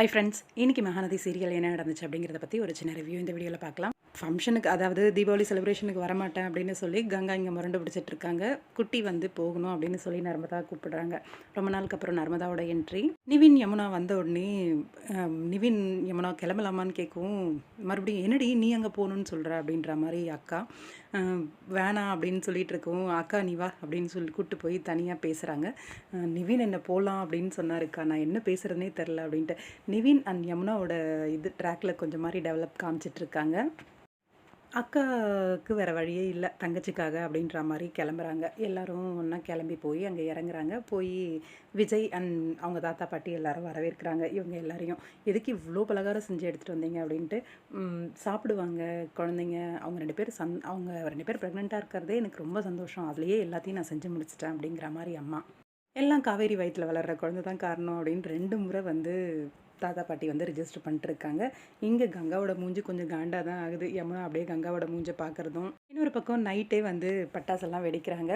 Hi friends இன்னைக்கு Mahanadi serial என்ன நடந்துச்சு அப்படிங்கிறத பற்றி ஒரு சின்ன ரிவ்யூ இந்த வீடியோவில் பார்க்கலாம். ஃபங்க்ஷனுக்கு அதாவது தீபாவளி செலிப்ரேஷனுக்கு வரமாட்டேன் அப்படின்னு சொல்லி கங்கா இங்கே முரண்டு பிடிச்சிட்டு இருக்காங்க குட்டி வந்து போகணும் அப்படின்னு சொல்லி நர்மதா கூப்பிடுறாங்க. ரொம்ப நாளுக்கு அப்புறம் நர்மதாவோட என்ட்ரி நிவின் யமுனா வந்த உடனே நிவின் யமுனா கிளம்பலாமான்னு கேட்கவும் மறுபடியும் என்னடி நீ அங்கே போகணுன்னு சொல்கிற அப்படின்ற மாதிரி அக்கா வேணாம் அப்படின்னு சொல்லிட்டு இருக்கவும் அக்கா நீ வா அப்படின்னு சொல்லி கூப்பிட்டு போய் தனியாக பேசுகிறாங்க நிவின் என்ன போகலாம் அப்படின்னு சொன்னாருக்கா நான் என்ன பேசுகிறதுனே தெரில அப்படின்ட்டு. நிவின் அண்ட் யமுனாவோட இது ட்ராக்ல கொஞ்சம் மாதிரி டெவலப் காமிச்சிட்டு இருக்காங்க அக்காவுக்கு வேறு வழியே இல்லை தங்கச்சிக்காக அப்படின்ற மாதிரி கிளம்புறாங்க. எல்லோரும் ஒன்றா கிளம்பி போய் அங்கே இறங்குறாங்க. போய் விஜய் அண்ட் அவங்க தாத்தா பாட்டி எல்லோரும் வரவேற்கிறாங்க. இவங்க எல்லாரையும் எதுக்கு இவ்வளோ பலகாரம் செஞ்சு எடுத்துகிட்டு வந்தீங்க அப்படின்ட்டு சாப்பிடுவாங்க குழந்தைங்க. அவங்க ரெண்டு பேர் சந் அவங்க ரெண்டு பேர் ப்ரெக்னெண்ட்டாக இருக்கிறதே எனக்கு ரொம்ப சந்தோஷம். அதுலேயே எல்லாத்தையும் நான் செஞ்சு முடிச்சிட்டேன் அப்படிங்கிற மாதிரி அம்மா. எல்லாம் காவேரி வயிற்றில் வளர்கிற குழந்தை தான் காரணம் அப்படின்னு ரெண்டு முறை வந்து தாத்தா பாட்டி வந்து ரிஜிஸ்டர் பண்ணிட்டுருக்காங்க. இங்கே கங்காவோட மூஞ்சி கொஞ்சம் காண்டாக தான் ஆகுது. யமுனா அப்படியே கங்காவோட மூஞ்சை பார்க்குறதும் இன்னொரு பக்கம் நைட்டே வந்து பட்டாசெல்லாம் வெடிக்கிறாங்க.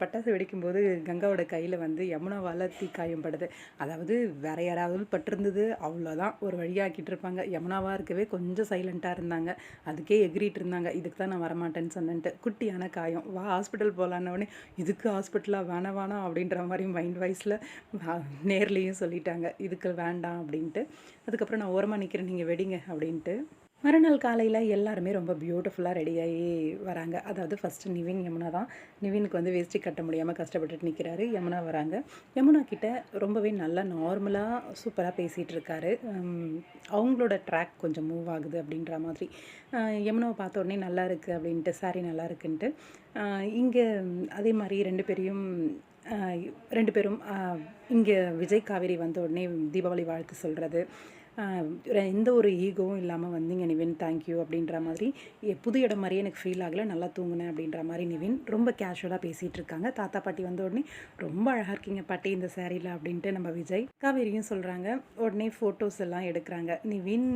பட்டாசு வெடிக்கும்போது கங்காவோட கையில் வந்து யமுனாவால் தீக்காயம் படுது. அதாவது வேற யாராவது பட்டிருந்தது அவ்வளோதான் ஒரு வழியாக்கிட்டு இருப்பாங்க. யமுனாவாக இருக்கவே கொஞ்சம் சைலண்ட்டாக இருந்தாங்க. அதுக்கே எகிரிட்டு இருந்தாங்க. இதுக்கு தான் நான் வரமாட்டேன்னு சொன்னேன்ட்டு. குட்டியான காயம். வா ஹாஸ்பிட்டல் போகலான்னொடனே இதுக்கு ஹாஸ்பிட்டலாக வேணாம் வேணாம் அப்படின்ற மாதிரி மைண்ட் வைஸில் நேர்லேயும் சொல்லிட்டாங்க. இதுக்கு வேண்டாம் அப்படின்னு அப்படின்ட்டு. அதுக்கப்புறம் நான் ஓரமாக நிற்கிறேன் நீங்கள் வெடிங்க அப்படின்ட்டு. மறுநாள் காலையில் எல்லாருமே ரொம்ப பியூட்டிஃபுல்லாக ரெடியாகி வராங்க. அதாவது ஃபஸ்ட்டு நிவின் யமுனா தான். நிவினுக்கு வந்து வேஸ்டி கட்ட முடியாமல் கஷ்டப்பட்டுட்டு நிற்கிறாரு யமுனா வராங்க. யமுனா கிட்ட ரொம்பவே நல்லா நார்மலாக சூப்பராக பேசிகிட்டு இருக்காரு. அவங்களோட ட்ராக் கொஞ்சம் மூவ் ஆகுது அப்படின்ற மாதிரி. யமுனாவை பார்த்த உடனே நல்லா இருக்குது அப்படின்ட்டு சாரி நல்லா இருக்குன்ட்டு. இங்கே அதே மாதிரி ரெண்டு பேரையும் ரெண்டு பேரும் இங்கே விஜய் காவேரி வந்த உடனே தீபாவளி வாழ்த்து சொல்கிறது எந்த ஒரு ஈகோவும் இல்லாமல் வந்தீங்க நிவின் தேங்க்யூ அப்படின்ற மாதிரி. எ- புது இடம் மாதிரியே எனக்கு ஃபீல் ஆகலை நல்லா தூங்கினேன் அப்படின்ற மாதிரி நிவின் ரொம்ப கேஷுவலாக பேசிகிட்டு இருக்காங்க. தாத்தா பாட்டி வந்த உடனே ரொம்ப அழகாக இருக்கீங்க பாட்டி இந்த சேரீல அப்படின்ட்டு நம்ம விஜய் காவேரியும் சொல்கிறாங்க உடனே ஃபோட்டோஸ் எல்லாம் எடுக்கிறாங்க. நிவின்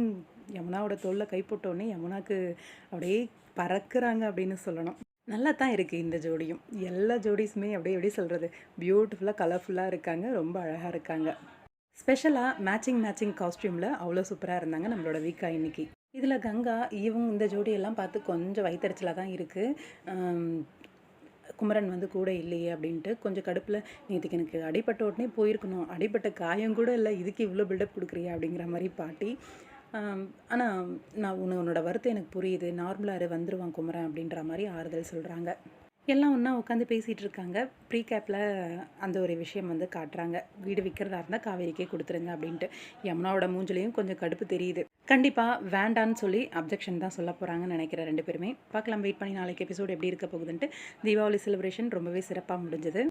யமுனாவோட தோளில் கை போட்ட உடனே யமுனாக்கு அப்படியே பறக்கிறாங்க அப்படின்னு சொல்லணும். நல்லா தான் இருக்குது இந்த ஜோடியும். எல்லா ஜோடிஸுமே அப்படியே எப்படி சொல்கிறது பியூட்டிஃபுல்லாக கலர்ஃபுல்லாக இருக்காங்க. ரொம்ப அழகாக இருக்காங்க. ஸ்பெஷலாக மேட்சிங் மேட்சிங் காஸ்ட்யூமில் அவ்வளோ சூப்பராக இருந்தாங்க நம்மளோட வீக்கா இன்னைக்கு. இதில் கங்கா இவங்க இந்த ஜோடியெல்லாம் பார்த்து கொஞ்சம் வயிற்றுச்சலாக தான் இருக்குது குமரன் வந்து கூட இல்லையே அப்படின்ட்டு கொஞ்சம் கடுப்பில் நேற்றுக்கு எனக்கு அடிபட்ட உடனே போயிருக்கணும். அடிபட்ட காயம் கூட இல்லை. இதுக்கு இவ்வளோ பில்டப் கொடுக்குறியா? அப்படிங்கிற மாதிரி பாட்டி ஆனால் நான் உன்னை உன்னோட வருத்தம் எனக்கு புரியுது. நார்மலாக இரு வந்துருவான் குமரன் அப்படின்ற மாதிரி ஆறுதல் சொல்கிறாங்க எல்லாம் ஒன்றா உட்காந்து பேசிகிட்டு இருக்காங்க. ப்ரீ கேப்பில் அந்த ஒரு விஷயம் வந்து காட்டுறாங்க. வீடு விற்கிறதா இருந்தால் காவேரிக்கே கொடுத்துருங்க அப்படின்ட்டு. யமுனாவோட மூஞ்சிலையும் கொஞ்சம் கடுப்பு தெரியுது. கண்டிப்பாக வேண்டான்னு சொல்லி அப்ஜெக்ஷன் தான் சொல்ல போகிறாங்கன்னு நினைக்கிறேன் ரெண்டு பேருமே. பார்க்கலாம் வெயிட் பண்ணி நாளைக்கு எபிசோடு எப்படி இருக்க போகுதுன்ட்டு. தீபாவளி செலிப்ரேஷன் ரொம்பவே சிறப்பாக முடிஞ்சது.